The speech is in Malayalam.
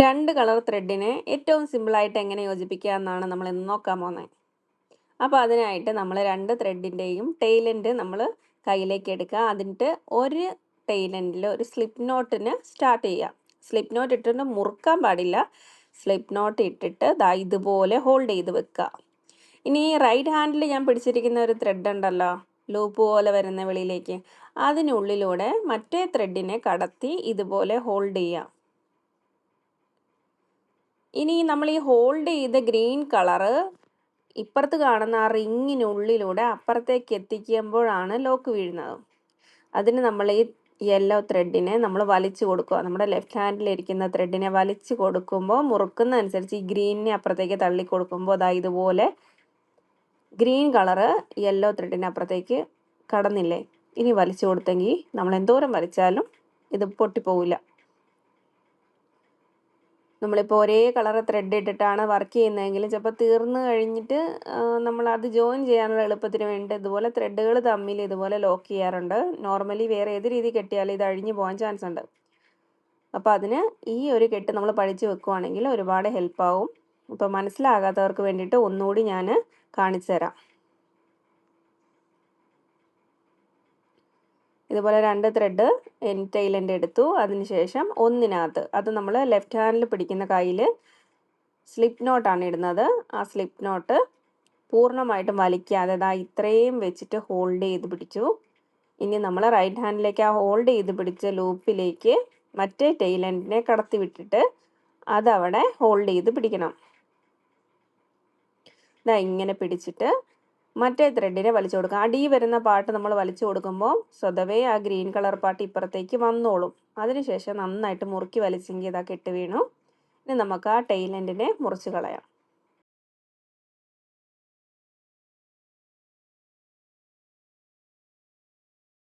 രണ്ട് കളർ ത്രെഡിനെ ഏറ്റവും സിമ്പിളായിട്ട് എങ്ങനെ യോജിപ്പിക്കുക എന്നാണ് നമ്മൾ ഇന്ന് നോക്കാൻ പോകുന്നത് അപ്പോൾ അതിനായിട്ട് നമ്മൾ രണ്ട് ത്രെഡിന്റെയും ടെയിലന്റ് നമ്മൾ കയ്യിലേക്ക് എടുക്കുക. അതിന്റെ ഒരു ടെയിലന്റിൽ ഒരു സ്ലിപ്പ് നോട്ടിന് സ്റ്റാർട്ട് ചെയ്യുക. സ്ലിപ്പ് നോട്ട് ഇട്ടിട്ട് മുറുക്കാൻ പാടില്ല. സ്ലിപ്പ് നോട്ട് ഇട്ടിട്ട് ദാ ഇതുപോലെ ഹോൾഡ് ചെയ്ത് വെക്കുക. ഇനി റൈറ്റ് ഹാൻഡിൽ ഞാൻ പിടിച്ചിരിക്കുന്ന ഒരു ത്രെഡ് ഉണ്ടല്ലോ. ലൂപ്പ് പോലെ വരുന്ന വെളിയിലേക്ക്. അതിനുള്ളിലൂടെ മറ്റേ ത്രെഡിനെ കടത്തി ഇതുപോലെ ഹോൾഡ് ചെയ്യുക. ഇനി നമ്മൾ ഈ ഹോൾഡ് ചെയ്ത ഗ്രീൻ കളറ് ഇപ്പുറത്ത് കാണുന്ന ആ റിങ്ങിനുള്ളിലൂടെ അപ്പുറത്തേക്ക് എത്തിക്കുമ്പോഴാണ് ലോക്ക് വീഴുന്നത്. അതിന് നമ്മൾ ഈ യെല്ലോ ത്രെഡിനെ നമ്മൾ വലിച്ചു കൊടുക്കുക. നമ്മുടെ ലെഫ്റ്റ് ഹാൻഡിലിരിക്കുന്ന ത്രെഡിനെ വലിച്ചു കൊടുക്കുമ്പോൾ മുറുക്കുന്ന അനുസരിച്ച് ഈ ഗ്രീനിനെ അപ്പുറത്തേക്ക് തള്ളി കൊടുക്കുമ്പോൾ അതാ ഇതുപോലെ ഗ്രീൻ കളറ് യെല്ലോ ത്രെഡിന് അപ്പുറത്തേക്ക് കടന്നില്ലേ? ഇനി വലിച്ചു കൊടുത്തെങ്കിൽ നമ്മൾ എന്തോരം വലിച്ചാലും ഇത് പൊട്ടിപ്പോവില്ല. നമ്മളിപ്പോൾ ഒരേ കളർ ത്രെഡ് ഇട്ടിട്ടാണ് വർക്ക് ചെയ്യുന്നതെങ്കിൽ ചിലപ്പോൾ തീർന്നു കഴിഞ്ഞിട്ട് നമ്മൾ അത് ജോയിൻ ചെയ്യാനുള്ള എളുപ്പത്തിന് വേണ്ടി ഇതുപോലെ ത്രെഡുകൾ തമ്മിൽ ഇതുപോലെ ലോക്ക് ചെയ്യാറുണ്ട്. നോർമലി വേറെ ഏത് രീതി കെട്ടിയാലും ഇത് അഴിഞ്ഞു പോകാൻ ചാൻസ് ഉണ്ട്. അപ്പോൾ അതിന് ഈ ഒരു കെട്ട് നമ്മൾ പഠിച്ചു വെക്കുവാണെങ്കിൽ ഒരുപാട് ഹെൽപ്പാവും അപ്പോൾ മനസ്സിലാകാത്തവർക്ക് വേണ്ടിയിട്ട് ഒന്നുകൂടി ഞാൻ കാണിച്ചു തരാം ഇതുപോലെ രണ്ട് ത്രെഡ് എൻ ടൈലന്റ് എടുത്തു. അതിനുശേഷം ഒന്നിനകത്ത് അത് നമ്മൾ ലെഫ്റ്റ് ഹാൻഡിൽ പിടിക്കുന്ന കയ്യിൽ സ്ലിപ്പ് നോട്ടാണ് ഇടുന്നത്. ആ സ്ലിപ്പ് നോട്ട് പൂർണമായിട്ടും വലിക്കാതെ അതാ ഇത്രയും വെച്ചിട്ട് ഹോൾഡ് ചെയ്ത് പിടിച്ചു. ഇനി നമ്മൾ റൈറ്റ് ഹാൻഡിലേക്ക് ആ ഹോൾഡ് ചെയ്ത് പിടിച്ച ലൂപ്പിലേക്ക് മറ്റേ ടൈലന്റിനെ കടത്തി വിട്ടിട്ട് അതവിടെ ഹോൾഡ് ചെയ്ത് പിടിക്കണം. ഇതാ ഇങ്ങനെ പിടിച്ചിട്ട് മറ്റേ ത്രെഡിനെ വലിച്ചു കൊടുക്കുക അടി വരുന്ന പാട്ട് നമ്മൾ വലിച്ചു കൊടുക്കുമ്പോൾ സ്വതവേ ആ ഗ്രീൻ കളർ പാട്ട് ഇപ്പുറത്തേക്ക് വന്നോളും. അതിനുശേഷം നന്നായിട്ട് മുറുക്കി വലിച്ചെങ്കിൽ ഇതാ കെട്ട് വീണു. ഇനി നമുക്ക് ആ ടൈലന്റിനെ മുറിച്ച് കളയാം.